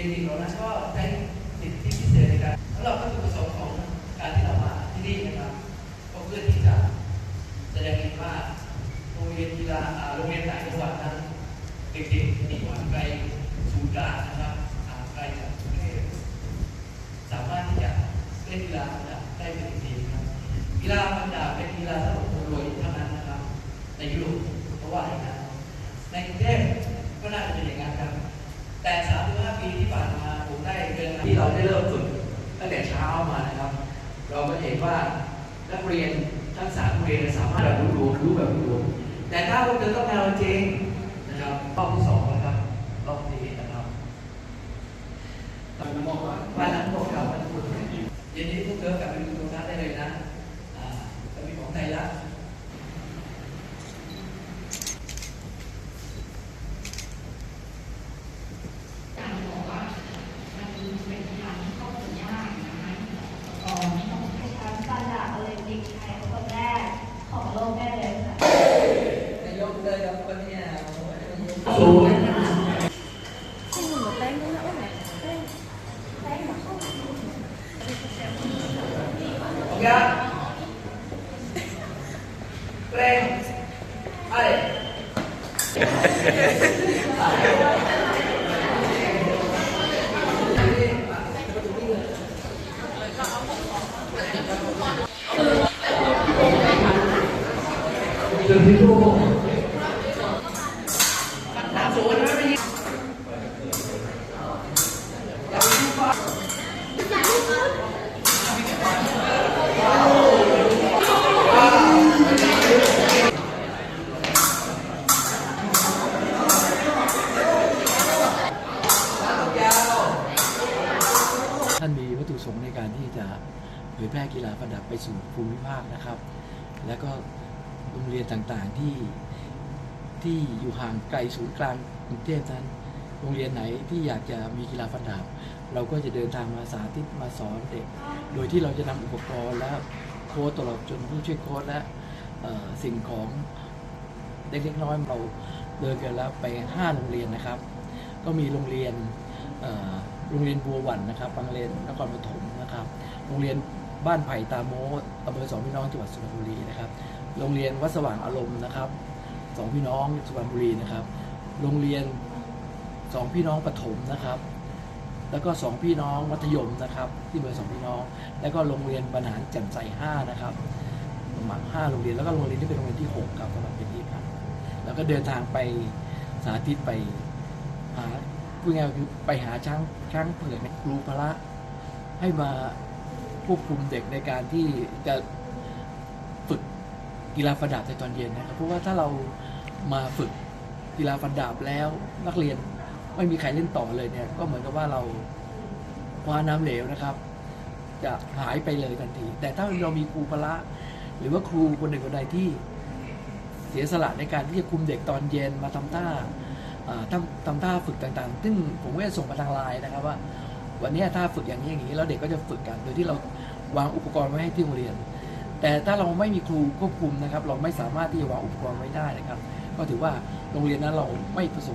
ด็กๆเหล่านั้นก็ได้สิทธิพิเศษในการสำหรับวัตถุประสงค์ของการที่เรามาที่นี่นะครับก็เพื่อที่จะแสดงเห็นว่าโรงเรียนกีฬาโรงเรียนต่างจังหวัดนั้นเด็กๆมีความไกลศูนย์กลางนะครับห่างไกลจากกรุงเทพสามารถที่จะเล่นกีฬาได้เป็นอย่างดีครับกีฬาฟันดาเป็นกีฬาสำหรับคนรวยเท่านั้นนะครับในยุโรปเพราะว่าอย่างนั้นกรุงเทพก็น่าจะเป็นอย่างนั้นครับ แต่35ปีที่ผ่านมาผมได้เดิน ทางที่เราได้เริ่มฝึกตั้งแต่เช้ามานะครับ เราก็เห็นว่านักเรียนทั้งสามเรียนสามารถแบบรู้ๆรู้แบบรู้แต่ถ้าพวกเธอต้องการจริงนะครับรอบที่สองนะครับรอบนี้นะครับตามน้ำมอกว่า วันนั้นพวกเราวันพุธเย็นนี้พวกเธอกลับไปดูตรงนั้นได้เลยนะ อ่าจะมีของไทยละ การบอกว่ามันเป็นทางที่เข้าถึงยากนะคะ เอ่อต้องให้ทางฟันดาบโอลิมปิกไทยคนแรกของโลกได้เลยค่ะนายกเลยครับคนนี้ Xin một tay nữa nữa này. Đây. Đây mà không. ของยาเร่งอะไร จนที่ลูกสานย์นะไม่ยิงอย่าไปยุ่งฟ้าท่านมีวัตถุประสงค์ในการที่จะเผยแพร่กีฬาประดับไปสู่ภูมิภาคนะครับ แล้วก็ โรงเรียนต่างๆที่ที่อยู่ห่างไกลศูนย์กลางกรุงเทพนั้น โรงเรียนไหนที่อยากจะมีกีฬาฟันดาบ เราก็จะเดินทางมาสาธิตมาสอนเด็ก โดยที่เราจะนำอุปกรณ์และโค้ชตลอดจนผู้ช่วยโค้ชและสิ่งของเล็กๆน้อยๆเราเดินกันแล้วไป 5 โรงเรียนนะครับ ก็มีโรงเรียนโรงเรียนบัวหวันนะครับบางเลนนครปฐมนะครับ โรงเรียน บ้านไผ่ตาโมอำเภอสองพี่น้องจังหวัดสุพรรณบุรีนะครับ โรงเรียนวัดสว่างอารมณ์นะครับสองพี่น้องสุพรรณบุรีนะครับ โรงเรียนสองพี่น้องปฐมนะครับ แล้วก็สองพี่น้องมัธยมนะครับ ที่เบอร์สองพี่น้อง แล้วก็โรงเรียนบรรหารแจ่มใสห้านะครับประมาณห้าโรงเรียนแล้วก็โรงเรียนที่เป็นโรงเรียนที่หกครับสำหรับเป็นที่ครับแล้วก็เดินทางไปสาธิตไปหาพูดง่ายคือไปหาช้างช้างเผือกในครูพระให้มา ควบคุมเด็กในการที่จะฝึกกีฬาฟันดาบในตอนเย็นนะครับเพราะว่าถ้าเรามาฝึกกีฬาฟันดาบแล้วนักเรียนไม่มีใครเล่นต่อเลยเนี่ย ก็เหมือนกับว่าเราคว้าน้ำเหลวนะครับ จะหายไปเลยทันที แต่ถ้าเรามีครูพละ หรือว่าครูคนหนึ่งคนใดที่เสียสละในการที่จะคุมเด็กตอนเย็นมาทำท่าอ่าทำทำท่าฝึกต่างๆ ซึ่งผมก็จะส่งมาทางไลน์นะครับว่า วันนี้ถ้าฝึกอย่างนี้อย่างนี้แล้วเด็กก็จะฝึกกัน โดยที่เราวางอุปกรณ์ไว้ให้ที่โรงเรียน แต่ถ้าเราไม่มีครูควบคุมนะครับ เราไม่สามารถที่จะวางอุปกรณ์ไว้ได้นะครับ ก็ถือว่าโรงเรียนนั้นเราไม่ประสบ